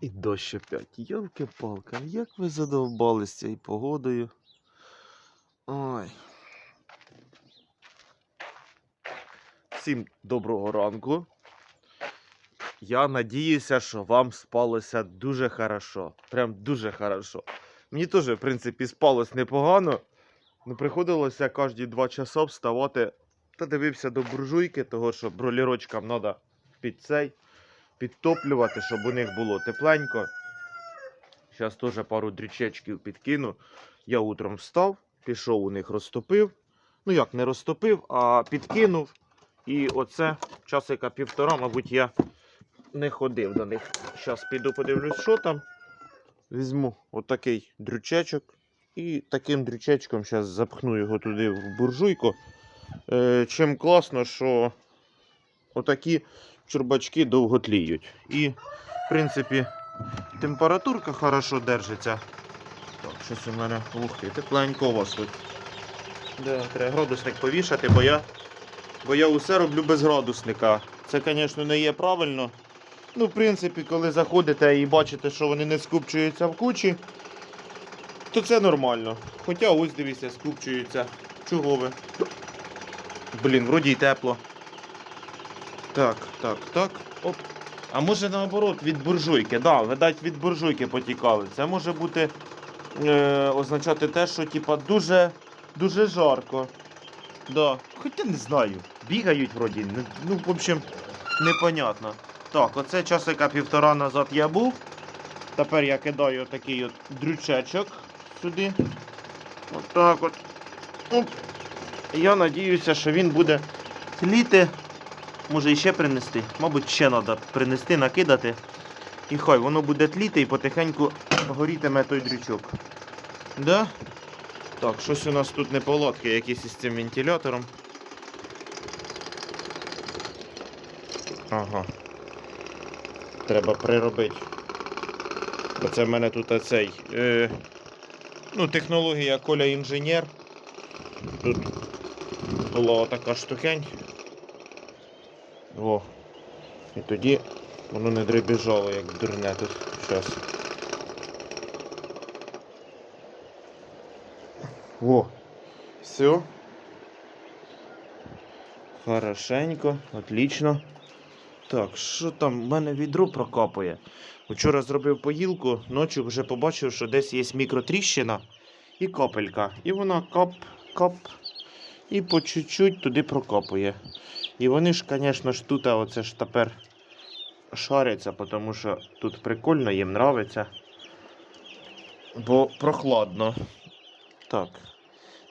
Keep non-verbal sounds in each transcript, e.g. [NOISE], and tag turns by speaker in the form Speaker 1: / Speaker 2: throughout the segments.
Speaker 1: І дощ опять. Йолки-палки, як ви задовбались цією погодою. Ой. Всім доброго ранку. Я надіюся, що вам спалося дуже хорошо. Прям дуже хорошо. Мені теж, в принципі, спалось непогано. Ну, приходилося кожні два часа вставати та дивився до буржуйки, того що бролірочкам треба під цей підтоплювати, щоб у них було тепленько. Зараз теж пару дрючечків підкину. Я утром встав, пішов у них розтопив. Ну як, не розтопив, а підкинув. І оце часика півтора, мабуть, я не ходив до них. Зараз піду подивлюсь, що там. Візьму отакий дрючечок. І таким дрючечком зараз запхну його туди в буржуйку. Е, чим класно, що отакі чурбачки довго тліють. І, в принципі, температурка хорошо держиться. Так, щось у мене ух ти, тепленько у вас тут. Да, треба градусник повішати, бо я, бо я усе роблю без градусника. Це, звісно, не є правильно. Ну, в принципі, коли заходите і бачите, що вони не скупчуються в кучі, то це нормально. Хоча ось дивіться, скупчуються. Чого ви? Блін, вроді й тепло. Так, так, так. Оп. А може наоборот від буржуйки. Да, видать, від буржуйки потікали. Це може бути е, означати те, що типа дуже дуже жарко. Да. Хоча не знаю. Бігають вроді. Ну, в общем, непонятно. Так, оце часика півтора назад я був. Тепер я кидаю такий от дрючечок сюди. Отак от. Оп. Я надіюся, що він буде тліти. Може іще принести. Мабуть, ще треба принести, накидати. І хай воно буде тліти і потихеньку горітиме той дрючок. Да? Так, щось у нас тут неполадки якісь із цим вентилятором. Ага. Треба приробити. Бо це в мене тут оцей. Е, ну, технологія Коля інженер. Тут була така штукень. О. І тоді воно не дребіжало, як дурне тут. Щас. О. Все. Хорошенько, отлично. Так, що там? У мене відро прокапує. Вчора зробив поїлку, ночі вже побачив, що десь є мікротріщина і капелька. І вона кап, кап, і по чуть-чуть туди прокапує. І вони ж, звісно ж, тут, оце ж тепер шаряться, тому що тут прикольно, їм нравиться. Бо прохладно. Так.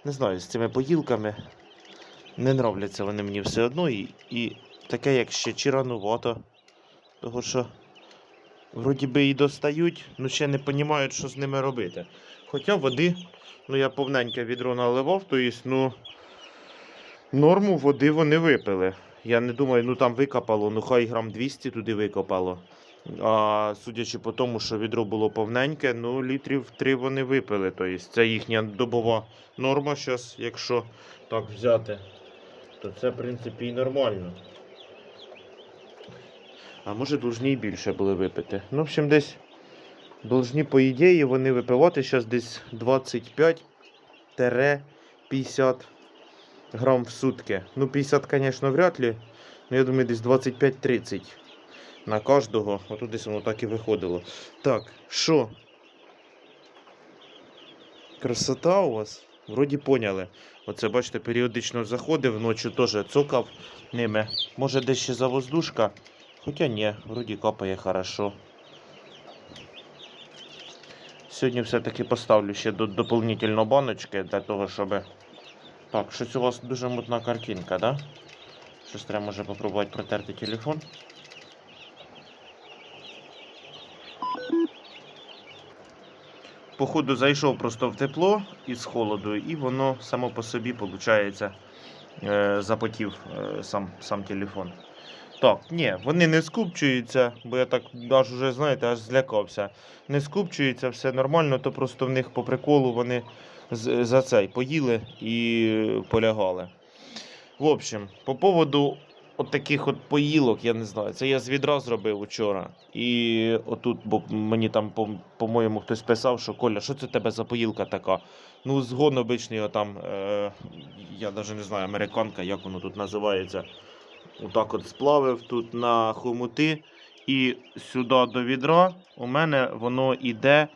Speaker 1: Не знаю, з цими поїлками не нравляться вони мені все одно. І, і таке, як ще чи ранувато. Того що вроді би і достають, ну ще не розуміють, що з ними робити. Хоча води, ну я повненьке відро наливав, то є, ну норму води вони випили. Я не думаю, ну там викопало, ну хай грам 200 туди викопало. А судячи по тому, що відро було повненьке, ну літрів 3 вони випили. Тобто це їхня добова норма зараз, якщо так взяти, то це в принципі і нормально. А може должні більше були випити. Ну, в общем, десь должні, по ідеї, вони випивати зараз десь 25-50 грам в сутки. Ну, 50, звісно, вряд ли. Ну, я думаю, десь 25-30 на кожного. Отут десь воно так і виходило. Так, що? Красота у вас? Вроді поняли. Оце, бачите, періодично заходив, вночі теж цокав ними. Може десь ще за воздушка. Хоча ні, вроді капає хорошо. Сьогодні все-таки поставлю ще до, баночки для того, щоб. Так, щось у вас дуже мутна картинка, да? Щось треба може попробувати протерти телефон. Походу зайшов просто в тепло із холоду, і воно само по собі, виходить, е, запотів е, сам, сам телефон. Так, ні, вони не скупчуються, бо я так аж уже, знаєте, аж злякався. Не скупчуються, все нормально, то просто в них по приколу вони за цей поїли і полягали. В общем, по поводу от таких от поїлок, я не знаю. Це я з відра зробив вчора. І отут, бо мені там, по- по-моєму, хтось писав, що Коля, що це тебе за поїлка така? Ну, згон обичний, отам, е, я навіть не знаю, американка, як воно тут називається. Отак от сплавив тут на хомути. І сюди до відра у мене воно йде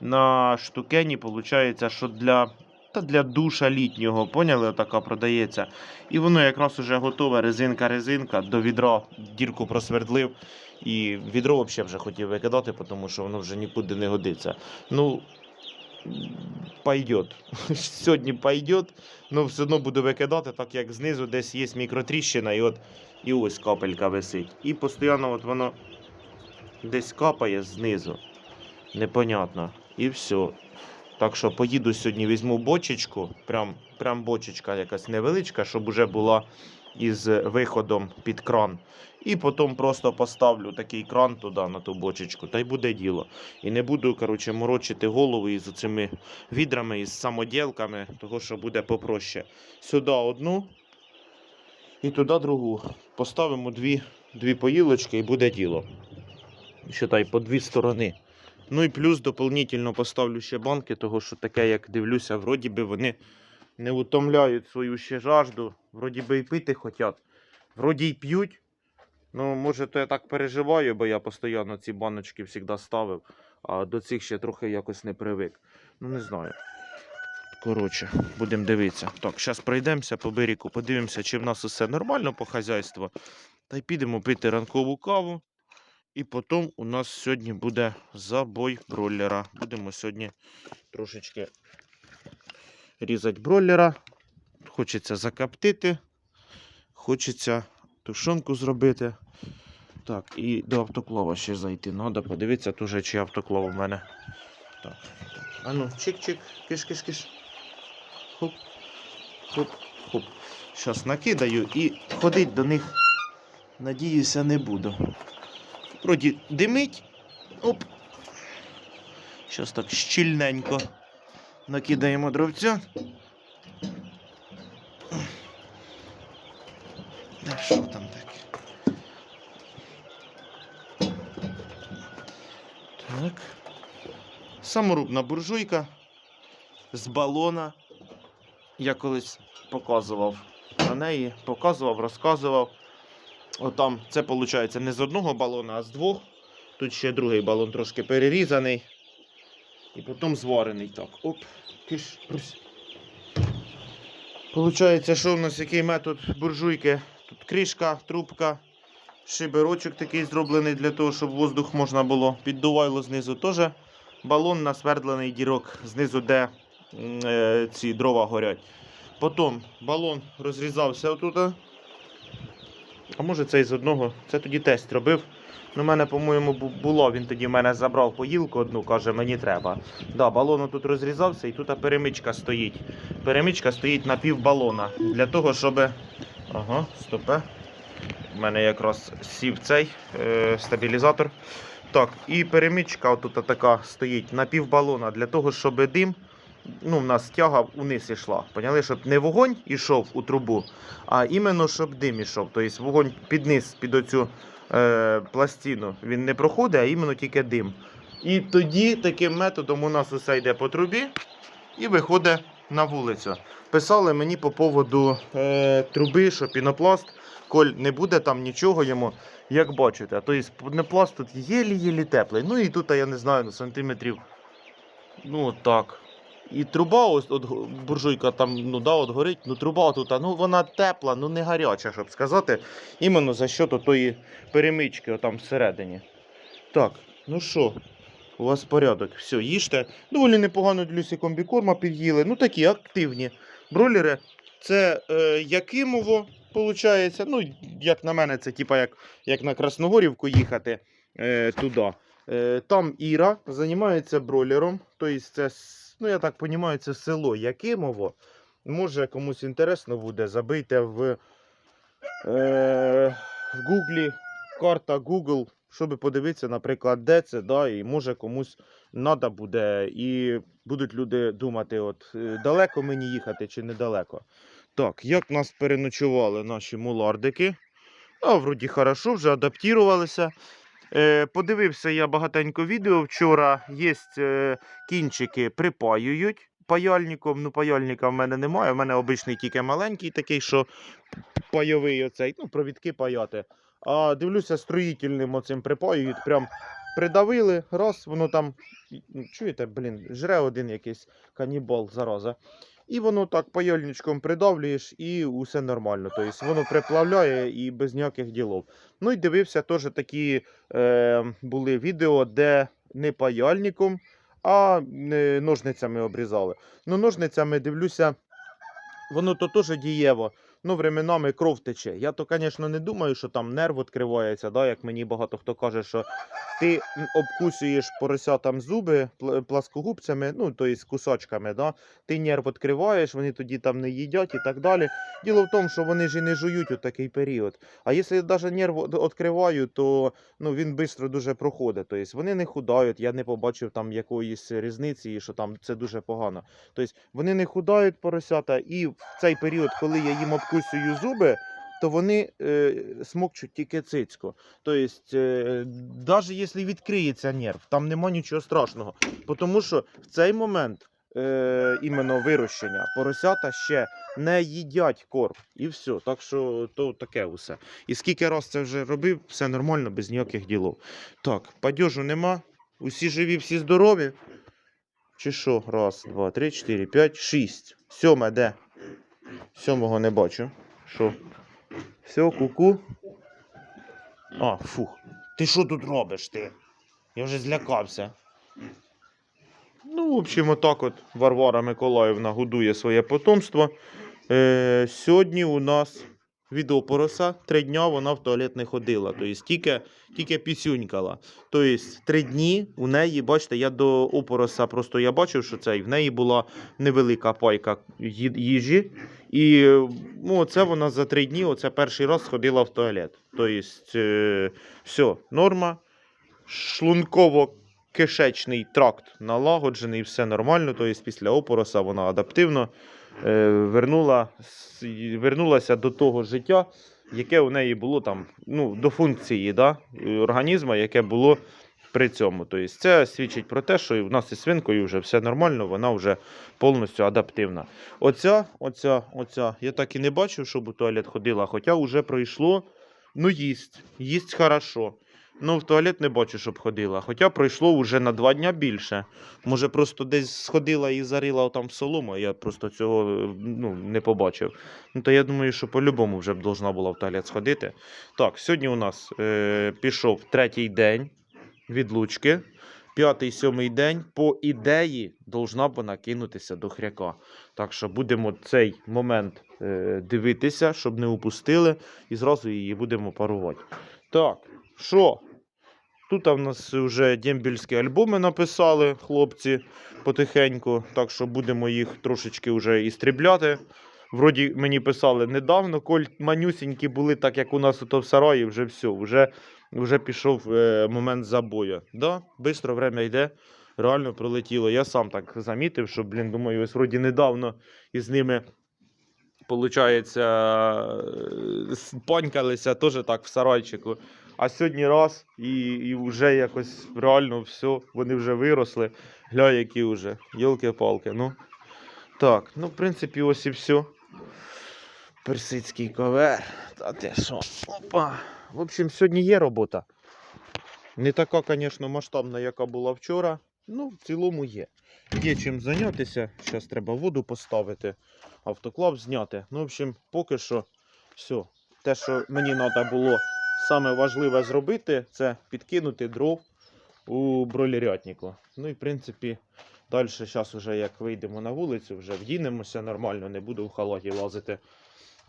Speaker 1: на штукені, виходить, що для, та для душа літнього, поняли, така продається. І воно якраз уже готове, резинка-резинка, до відра дірку просвердлив. І відро взагалі вже хотів викидати, тому що воно вже нікуди не годиться. Ну, пойдет. [LAUGHS] Сьогодні пойдет, але все одно буду викидати, так як знизу десь є мікротріщина, і от і ось капелька висить. І постійно от воно десь капає знизу. Непонятно. І все. Так що поїду сьогодні, візьму бочечку, прям, прям бочечка якась невеличка, щоб уже була із виходом під кран. І потім просто поставлю такий кран туди на ту бочечку, та й буде діло. І не буду, коротше, морочити голову із цими відрами, із самоділками, того що буде попроще. Сюди одну і туди другу. Поставимо дві, дві поїлочки і буде діло. Считай, по дві сторони. Ну і плюс дополнительно поставлю ще банки, того що таке, як дивлюся, вроді би вони не утомляють свою ще жажду, вроді би і пити хочуть, вроді й п'ють. Ну, може, то я так переживаю, бо я постійно ці баночки завжди ставив, а до цих ще трохи якось не привик. Ну, не знаю. Коротше, будемо дивитися. Так, зараз пройдемося по берегу, подивимося, чи в нас усе нормально по хазяйству. Та й підемо пити ранкову каву. І потім у нас сьогодні буде забой бройлера. Будемо сьогодні трошечки різати бройлера. Хочеться закоптити, хочеться тушонку зробити. Так, і до автоклава ще зайти. Треба подивитися теж, чи автоклав у мене. Так. А ну, чик-чик, киш-киш-киш. Хоп, хоп, хоп. Зараз накидаю і ходить до них, надіюся, не буду. Вроді димить. Оп. Зараз так щільненько накидаємо дровця. Де що там таке? Так. Саморубна буржуйка з балона. Я колись показував про неї, показував, розказував. Отам це виходить не з одного балона, а з двох. Тут ще другий балон трошки перерізаний. І потім зварений. Так. Оп, киш, брось. Получається, що в нас який метод буржуйки? Тут кришка, трубка, шиберочок такий зроблений для того, щоб воздух можна було. Піддувайло знизу теж балон насвердлений дірок знизу, де е, ці дрова горять. Потім балон розрізався отут. А може це із одного. Це тоді тест робив. Ну, мене, по-моєму, бу- було. Він тоді в мене забрав поїлку одну, каже, мені треба. Да, балон тут розрізався і тут перемичка стоїть. Перемичка стоїть на пів балона. Для того, щоб. Ага, стопе. У мене якраз сів цей е, стабілізатор. Так, і перемичка отут така стоїть на пів балона для того, щоб дим. Ну, в нас тяга униз ішла. Поняли, щоб не вогонь ішов у трубу, а іменно щоб дим ішов. Тобто вогонь під низ, під оцю е, пластину він не проходить, а іменно тільки дим. І тоді таким методом у нас усе йде по трубі і виходить на вулицю. Писали мені по поводу е, труби, що пінопласт, коль не буде там нічого йому, як бачите. Тобто пінопласт тут єлі-єлі теплий. Ну і тут, я не знаю, ну, сантиметрів. Ну, так. І труба, ось от буржуйка там, ну да, от горить, ну труба тут, ну вона тепла, ну не гаряча, щоб сказати. Іменно за що тої перемички отам всередині. Так, ну що, у вас порядок. Все, їжте. Доволі непогано дивлюся, комбікорма під'їли. Ну такі активні бройлери. Це е, Якимово, виходить. Ну, як на мене, це типа як, як на Красногорівку їхати е, туди. Е, там Іра займається бройлером. Тобто це, ну я так розумію, це село Якимово. Може комусь інтересно буде, забийте в, е, в Гуглі карта Google, щоб подивитися, наприклад, де це, да, і може комусь треба буде. І будуть люди думати, от е, далеко мені їхати чи недалеко. Так, як нас переночували наші мулардики. А, вроді хорошо, вже адаптувалися. Е, подивився я багатенько відео вчора. Є е, кінчики припаюють паяльником. Ну, паяльника в мене немає. У мене обичний тільки маленький такий, що пайовий оцей, ну, провідки паяти. А дивлюся, строїтельним оцим припаюють. Прям придавили, раз, воно там. Чуєте, блін, жре один якийсь канібал, зараза. І воно так паяльничком придавлюєш, і усе нормально. Тобто воно приплавляє і без ніяких ділов. Ну і дивився, теж такі е, були відео, де не паяльником, а е, ножницями обрізали. Ну, ножницями дивлюся, воно то теж дієво. Ну, временами кров тече. Я то, звісно, не думаю, що там нерв відкривається, да, як мені багато хто каже, що ти обкусуєш поросятам зуби пл- пласкогубцями, ну, тобто кусочками, да, ти нерв відкриваєш, вони тоді там не їдять і так далі. Діло в тому, що вони ж і не жують у такий період. А якщо навіть нерв відкриваю, то ну, він швидко дуже проходить. Тобто вони не худають, я не побачив там якоїсь різниці, і що там це дуже погано. Тобто вони не худають поросята, і в цей період, коли я їм обкусую зуби, то вони е, смокчуть тільки цицьку. Тобто, е, навіть якщо відкриється нерв, там нема нічого страшного. Тому що в цей момент е, іменно вирощення поросята ще не їдять корм. І все. Так що то таке усе. І скільки раз це вже робив, все нормально, без ніяких ділов. Так, падежу нема. Усі живі, всі здорові. Чи що? Раз, два, три, чотири, п'ять, шість. Сьоме де? Сьомого не бачу. Що? Все, куку. А, фух. Ти що тут робиш ти? Я вже злякався. Ну, в общем, отак от Варвара Миколаївна годує своє потомство. Е, сьогодні у нас відео пороса. Три дня вона в туалет не ходила. Тобто тільки, тільки пісюнькала. Тобто три дні у неї, бачите, я до опороса просто я бачив, що це в неї була невелика пайка їжі. І ну, це вона за три дні, оце перший раз сходила в туалет. Тобто, е, все, норма. Шлунково-кишечний тракт налагоджений, все нормально. Тобто після опороса вона адаптивно вернула, вернулася до того життя, яке у неї було там, ну, до функції да, організму, яке було при цьому. Тобто це свідчить про те, що в нас із свинкою вже все нормально, вона вже повністю адаптивна. Оця, оця, оця, я так і не бачив, щоб у туалет ходила, хоча вже пройшло, ну, їсть, їсть хорошо. Ну, в туалет не бачу, щоб ходила. Хоча пройшло вже на два дня більше. Може, просто десь сходила і зарила там в солому, я просто цього е, ну, не побачив. Ну, то я думаю, що по-любому вже б должна була в туалет сходити. Так, сьогодні у нас е, пішов третій день відлучки. П'ятий, сьомий день, по ідеї, должна б вона кинутися до хряка. Так що будемо цей момент е, дивитися, щоб не упустили, і зразу її будемо парувати. Так, що? Тут в нас вже дембільські альбоми написали хлопці потихеньку, так що будемо їх трошечки вже істрібляти. Вроді мені писали недавно, коль манюсінькі були, так як у нас тут в сараї, вже все, вже, вже пішов е, момент забою. Да, Бистро время йде, реально пролетіло. Я сам так замітив, що, блін, думаю, ось вроді недавно із ними. Получається, е, спанькалися теж так в сарайчику. А сьогодні раз і, і вже якось реально все, вони вже виросли. Гля, які вже. Йолки-палки. Ну. Так, ну, в принципі, ось і все. Персидський ковер. Та ти що? Опа. В общем, сьогодні є робота. Не така, звісно, масштабна, яка була вчора. Ну, в цілому є. Є чим зайнятися. Зараз треба воду поставити, автоклав зняти. Ну, в общем, поки що все. Те, що мені треба було саме важливе зробити, це підкинути дров у бройлерятнику. Ну і в принципі, далі, зараз вже як вийдемо на вулицю, вже вдінемося нормально, не буду в халаті лазити.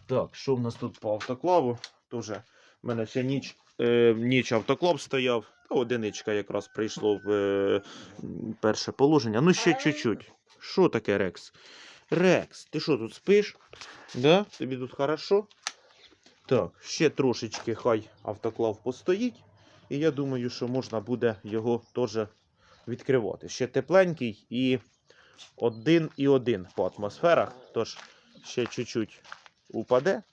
Speaker 1: Так, що в нас тут по автоклаву? Тоже в мене ще ніч, е, ніч автоклав стояв. Та одиничка якраз прийшло в е, перше положення. Ну, ще чуть-чуть. Що таке Рекс? Рекс, ти що тут спиш? Да? Тобі тут хорошо? Так, ще трошечки хай автоклав постоїть. І я думаю, що можна буде його теж відкривати. Ще тепленький і один і один по атмосферах. Тож ще чуть-чуть упаде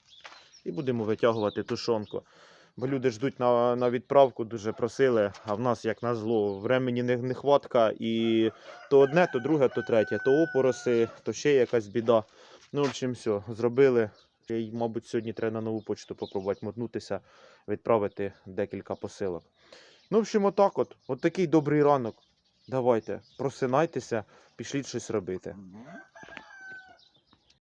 Speaker 1: і будемо витягувати тушонку. Бо люди ждуть на, на відправку, дуже просили, а в нас, як назло, времені не, нехватка, і то одне, то друге, то третє, то опороси, то ще якась біда. Ну, в общем, все, зробили. Й, мабуть, сьогодні треба на нову почту попробувати мотнутися, відправити декілька посилок. Ну, в общем, отак от. От такий добрий ранок. Давайте, просинайтеся, пішліть щось робити.